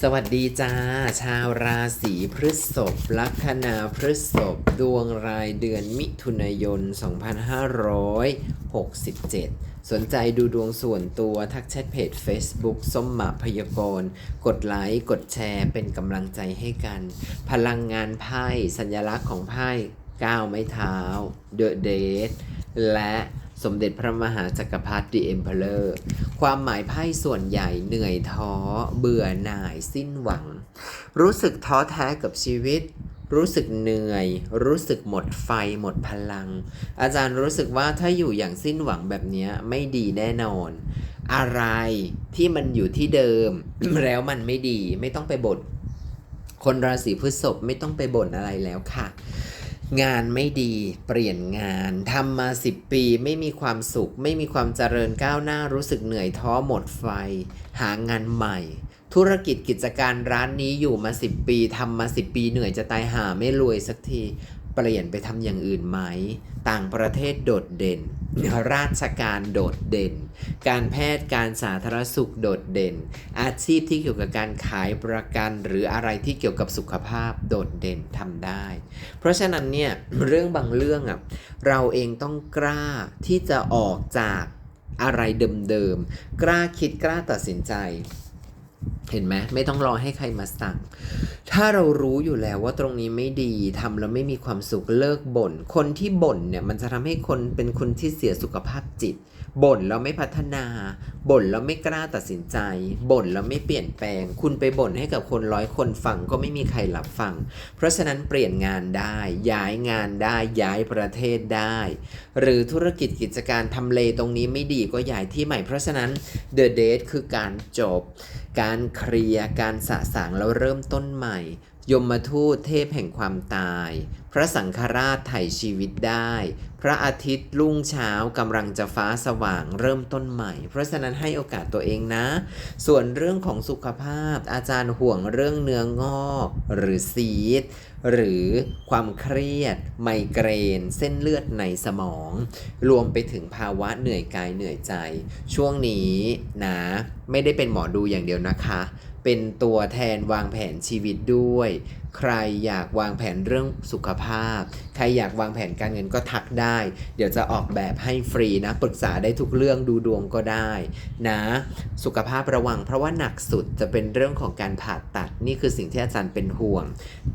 สวัสดีจ้า ชาวราศีพฤษภลัคนาพฤษภดวงรายเดือนมิถุนายน 2567 สนใจดูดวงส่วนตัวทักแชทเพจ Facebook ส้มหมาพยากรณ์กดไลค์ กดแชร์เป็นกำลังใจให้กัน พลังงานไพ่ สัญลักษณ์ของไพ่ก้าวไม้เท้า The Date และ สมเด็จพระมหาจักรพรรดิ The Emperor ความหมายไพ่ส่วนใหญ่เหนื่อยท้อ เบื่อหน่ายสิ้นหวัง รู้สึกท้อแท้กับชีวิต รู้สึกเหนื่อย รู้สึกหมดไฟหมดพลัง อาจารย์รู้สึกว่าถ้าอยู่อย่างสิ้นหวังแบบนี้ไม่ดีแน่นอน อะไรที่มันอยู่ที่เดิม แล้วมันไม่ดีไม่ต้องไปบ่นคนราศีพฤษภไม่ต้องไปบ่นอะไรแล้วค่ะ งานไม่ดีเปลี่ยนงานทำมา10ปี ไม่มีความสุข ไม่มีความเจริญก้าวหน้ารู้สึกเหนื่อยท้อหมดไฟ หางานใหม่ ธุรกิจกิจการร้านนี้อยู่มา10ปีทำมา10ปีเหนื่อยจะตายหาไม่รวยสักที เปลี่ยนไปทำอย่างอื่นไหม ต่างประเทศโดดเด่น ราชการโดดเด่น การแพทย์การสาธารณสุขโดดเด่น อาชีพที่เกี่ยวกับการขายประกันหรืออะไรที่เกี่ยวกับสุขภาพโดดเด่นทำได้ เพราะฉะนั้นเนี่ยเรื่องบางเรื่องอะเราเองต้องกล้าที่จะออกจากอะไรเดิมๆ กล้าคิดกล้าตัดสินใจ เห็นไหมไม่ต้องรอให้ใครมาสั่ง ถ้าเรารู้อยู่แล้วว่าตรงนี้ไม่ดีทำแล้วไม่มีความสุขเลิกบ่น คนที่บ่นเนี่ยมันจะทำให้คนเป็นคนที่เสียสุขภาพจิต บ่นแล้วไม่พัฒนาบ่นแล้วไม่กล้าตัดสินใจบ่นแล้วไม่เปลี่ยนแปลง คุณไปบ่นให้กับคนร้อยคนฟังก็ไม่มีใครรับฟัง เพราะฉะนั้นเปลี่ยนงานได้ ย้ายงานได้ย้ายประเทศได้ หรือธุรกิจกิจการทำเลตรงนี้ไม่ดีก็ย้ายที่ใหม่ เพราะฉะนั้น The Date คือการจบ การเคลียร์การสะสางแล้วเริ่มต้นใหม่ ยมทูตเทพแห่งความตาย พระสังฆราชไถ่ชีวิตได้ พระอาทิตย์รุ่งเช้ากำลังจะฟ้าสว่างเริ่มต้นใหม่ เพราะฉะนั้นให้โอกาสตัวเองนะ ส่วนเรื่องของสุขภาพอาจารย์ห่วงเรื่องเนื้องอกหรือซีดหรือความเครียด ไมเกรน เส้นเลือดในสมอง รวมไปถึงภาวะเหนื่อยกายเหนื่อยใจ ช่วงนี้นะ ไม่ได้เป็นหมอดูอย่างเดียวนะคะ เป็นตัวแทนวางแผนชีวิตด้วย ใครอยากวางแผนเรื่องสุขภาพ ใครอยากวางแผนการเงินก็ทักได้ เดี๋ยวจะออกแบบให้ฟรีนะ ปรึกษาได้ทุกเรื่องดูดวงก็ได้นะ สุขภาพระวังเพราะว่าหนักสุดจะเป็นเรื่องของการผ่าตัดนี่คือสิ่งที่อาจารย์เป็นห่วง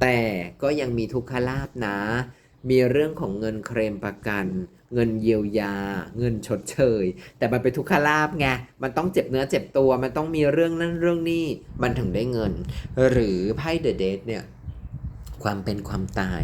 แต่ก็ยังมีทุกขลาบนะ มีเรื่องของเงินเคลมประกัน เงินเยียวยา เงินชดเชย แต่มันเป็นทุกขลาบไง มันต้องเจ็บเนื้อเจ็บตัว มันต้องมีเรื่องนั้นเรื่องนี้ มันถึงได้เงิน หรือไพ่เดอะเดทเนี่ย ความเป็นความตาย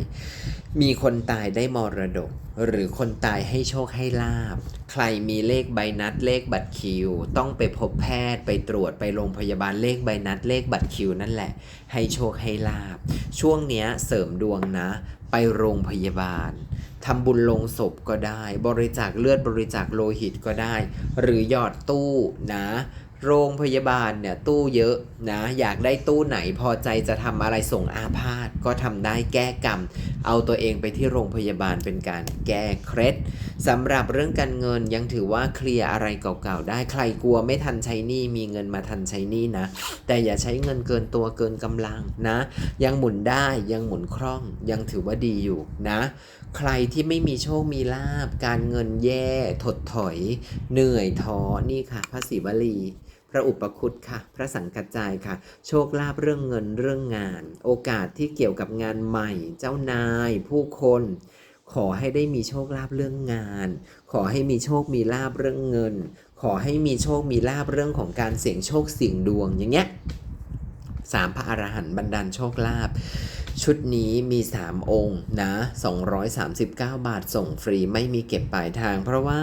มีคนตายได้มรดก หรือคนตายให้โชคให้ลาบ ใครมีเลขใบนัดเลขบัตรคิว ต้องไปพบแพทย์ไปตรวจไปโรงพยาบาลเลขใบนัดเลขบัตรคิวนั่นแหละ ให้โชคให้ลาบ ช่วงเนี้ยเสริมดวงนะ ไปโรงพยาบาลทำบุญลงศพก็ได้ บริจาคเลือดบริจาคโลหิตก็ได้ หรือหยอดตู้นะ โรงพยาบาลเนี่ยตู้เยอะนะอยากได้ตู้ไหนพอใจจะทำอะไรส่งอาพาธก็ทำได้แก้กรรม เอาตัวเองไปที่โรงพยาบาลเป็นการแก้เคล็ดสำหรับเรื่องการเงินยังถือว่าเคลียร์อะไรเก่าๆได้ใครกลัวไม่ทันใช้หนี้มีเงินมาทันใช้หนี้นะ แต่อย่าใช้เงินเกินตัวเกินกำลังนะ ยังหมุนได้ยังหมุนคล่องยังถือว่าดีอยู่นะ ใครที่ไม่มีโชคมีลาบ การเงินแย่ถดถอย เหนื่อยท้อนี่ค่ะพระศิวลี พระอุปคุตค่ะ พระสังกัจจายค่ะ โชคลาภเรื่องเงินเรื่องงาน โอกาสที่เกี่ยวกับงานใหม่ เจ้านาย ผู้คน ขอให้ได้มีโชคลาภเรื่องงาน ขอให้มีโชคมีลาภเรื่องเงิน ขอให้มีโชคมีลาภเรื่องของการเสี่ยงโชคเสี่ยงดวงอย่างเงี้ยสามพระอรหันต์บันดาลโชคลาภชุดนี้มี 3 องค์นะ 239 บาทส่งฟรีไม่มีเก็บปลายทาง เพราะว่า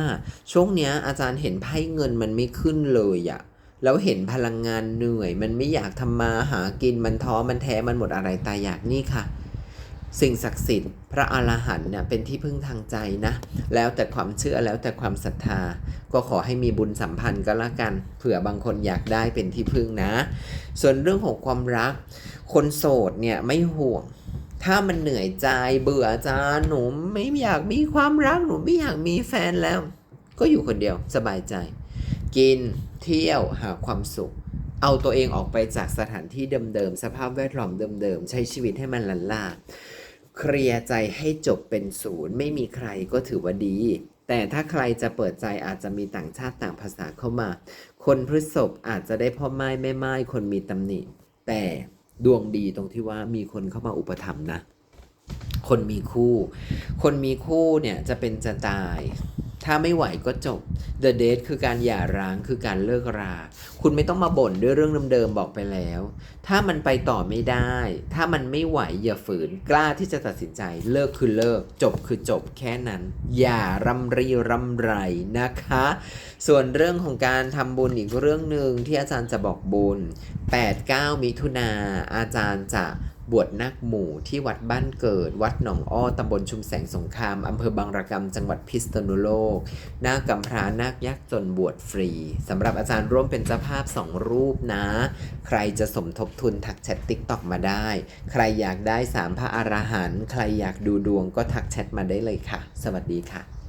ช่วงเนี้ยอาจารย์เห็นไพ่เงินมันไม่ขึ้นเลยอะ แล้วเห็นพลังงานเหนื่อย มันไม่อยากทำมาหากินมันท้อมันแท้มันหมดอะไรตายอยากนี่ค่ะ สิ่งศักดิ์สิทธิ์ พระอรหันต์เนี่ยเป็นที่พึ่งทางใจนะ แล้วแต่ความเชื่อแล้วแต่ความศรัทธา ก็ขอให้มีบุญสัมพันธ์ก็แล้วกัน เผื่อบางคนอยากได้เป็นที่พึ่งนะ ส่วนเรื่องของความรัก คนโสดเนี่ยไม่ห่วงถ้ามันเหนื่อยใจเบื่อจาหนูไม่อยากมีความรักหนูไม่อยากมีแฟนแล้ว ก็อยู่คนเดียวสบายใจ กิน เที่ยว หาความสุข เอาตัวเองออกไปจากสถานที่เดิมๆ สภาพแวดล้อมเดิมๆ ใช้ชีวิตให้มันลันลาเคลียร์ใจให้จบเป็นศูนย์ ไม่มีใครก็ถือว่าดี แต่ถ้าใครจะเปิดใจอาจจะมีต่างชาติต่างภาษาเข้ามา คนพฤษภอาจจะได้พ่อไม้แม่ไม้คนมีตำหนิ แต่ดวงดีตรงที่ว่ามีคนเข้ามาอุปถัมภ์นะ คนมีคู่ คนมีคู่เนี่ยจะเป็นจะตาย ถ้าไม่ไหวก็จบ The Date คือการหย่าร้างคือการเลิกรา คุณไม่ต้องมาบ่นด้วยเรื่องเดิมๆบอกไปแล้ว ถ้ามันไปต่อไม่ได้ ถ้ามันไม่ไหวอย่าฝืนกล้าที่จะตัดสินใจ เลิกคือเลิก จบคือจบแค่นั้น อย่ารำรีรำไรนะคะ ส่วนเรื่องของการทำบุญอีกเรื่องหนึ่งที่อาจารย์จะบอกบุญ 8-9 มิถุนาอาจารย์จะ บวชนักหมู่ที่วัดบ้านเกิด วัดหนองอ้อตำบลชุมแสงสงครามอำเภอบางระกำจังหวัดพิษณุโลกนาคกำพร้านาคยักษ์จนบวชฟรีสำหรับอาจารย์ร่วมเป็นเจ้าภาพ2รูปนะ ใครจะสมทบทุนทักแชทติ๊กตอกมาได้ ใครอยากได้สามพระอรหันต์ใครอยากดูดวงก็ทักแชทมาได้เลยค่ะ สวัสดีค่ะ